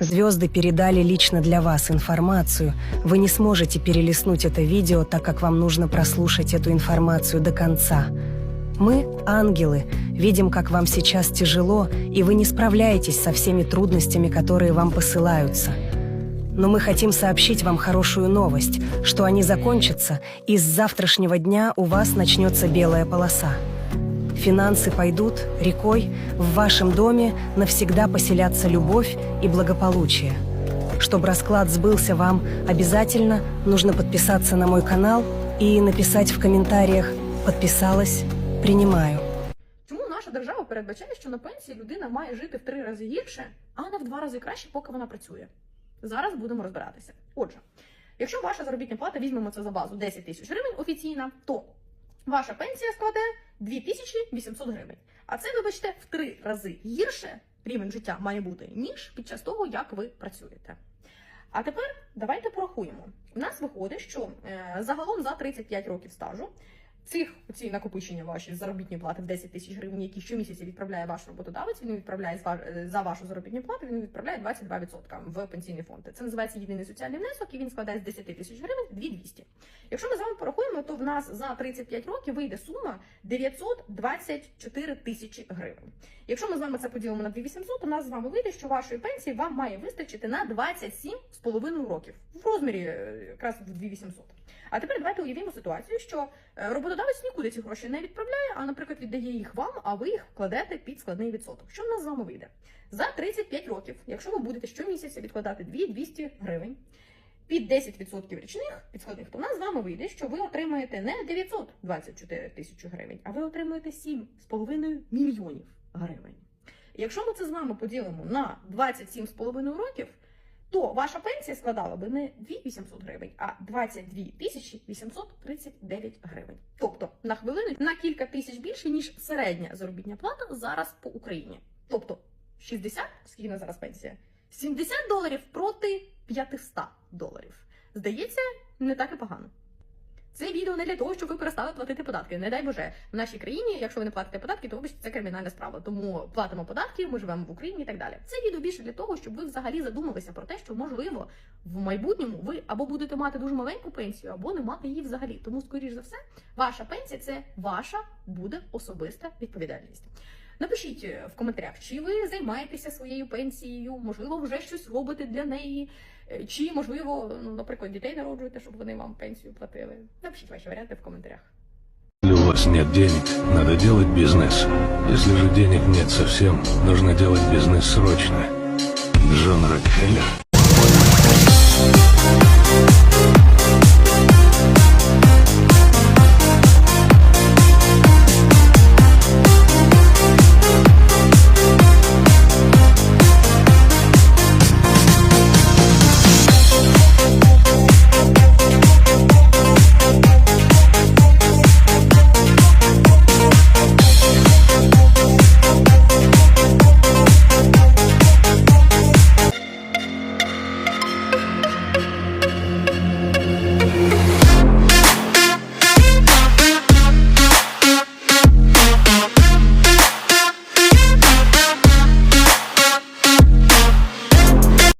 Звезды передали лично для вас информацию. Вы не сможете перелистнуть это видео, так как вам нужно прослушать эту информацию до конца. Мы, ангелы, видим, как вам сейчас тяжело, и вы не справляетесь со всеми трудностями, которые вам посылаются. Но мы хотим сообщить вам хорошую новость, что они закончатся, и с завтрашнего дня у вас начнется белая полоса. Финансы пойдут рекой, в вашем доме навсегда поселятся любовь и благополучие. Чтобы расклад сбылся вам, обязательно нужно подписаться на мой канал и написать в комментариях «Подписалась, принимаю». Чому наша держава передбачає, що на пенсії людина має жити в три рази гірше, а не в два рази краще, поки вона працює? Зараз будемо розбиратися. Отже, якщо ваша заробітна плата візьмемо це за базу 10 тисяч гривень офіційна, то ваша пенсія складе 2800 гривень. А це, вибачте, в три рази гірше рівень життя має бути, ніж під час того, як ви працюєте. А тепер давайте порахуємо. У нас виходить, що е, загалом за 35 років стажу цих ці накопичення ваші заробітні плати в 10 тисяч гривень, які щомісяця відправляє ваш роботодавець, він відправляє е, за вашу заробітну плату, він відправляє 22% в пенсійний фонд. Це називається єдиний соціальний внесок, і він складає з 10 тисяч гривень 2200. Якщо ми з вами порахуємо, то в нас за 35 років вийде сума 924 тисячі гривень. Якщо ми з вами це поділимо на 2800, то у нас з вами вийде, що вашої пенсії вам має вистачити на 27,5 років в розмірі е, якраз в 2800. А тепер давайте уявімо ситуацію, що е, роботодавець нікуди ці гроші не відправляє, а, наприклад, віддає їх вам, а ви їх кладете під складний відсоток. Що в нас з вами вийде? За 35 років, якщо ви будете щомісяця відкладати 200 гривень під 10% річних підскладних, то в нас з вами вийде, що ви отримаєте не 924 тисячі гривень, а ви отримаєте 7,5 мільйонів гривень. Якщо ми це з вами поділимо на 27,5 років, то ваша пенсія складала би не 2800 гривень, а 22 тисячі 839 гривень. Тобто на хвилину на кілька тисяч більше, ніж середня заробітня плата зараз по Україні. Тобто 60, скільки на зараз пенсія? 70 доларів проти 500 доларів. Здається, не так і погано. Це відео не для того, щоб ви перестали платити податки. Не дай Боже, в нашій країні, якщо ви не платите податки, то вибачте, це кримінальна справа. Тому платимо податки, ми живемо в Україні і так далі. Це відео більше для того, щоб ви взагалі задумалися про те, що можливо в майбутньому ви або будете мати дуже маленьку пенсію, або не мати її взагалі. Тому, скоріш за все, ваша пенсія це ваша буде особиста відповідальність. Напишіть е, в коментарях, чи ви займаєтеся своєю пенсією, можливо, вже щось робите для неї, е, чи можливо, ну, наприклад, дітей народжуєте, щоб вони вам пенсію платили. Напишіть ваші варіанти в коментарях. Если у вас нет денег, надо делать бизнес. Если же денег нет совсем, нужно делать бизнес срочно. Джон Рокфеллер.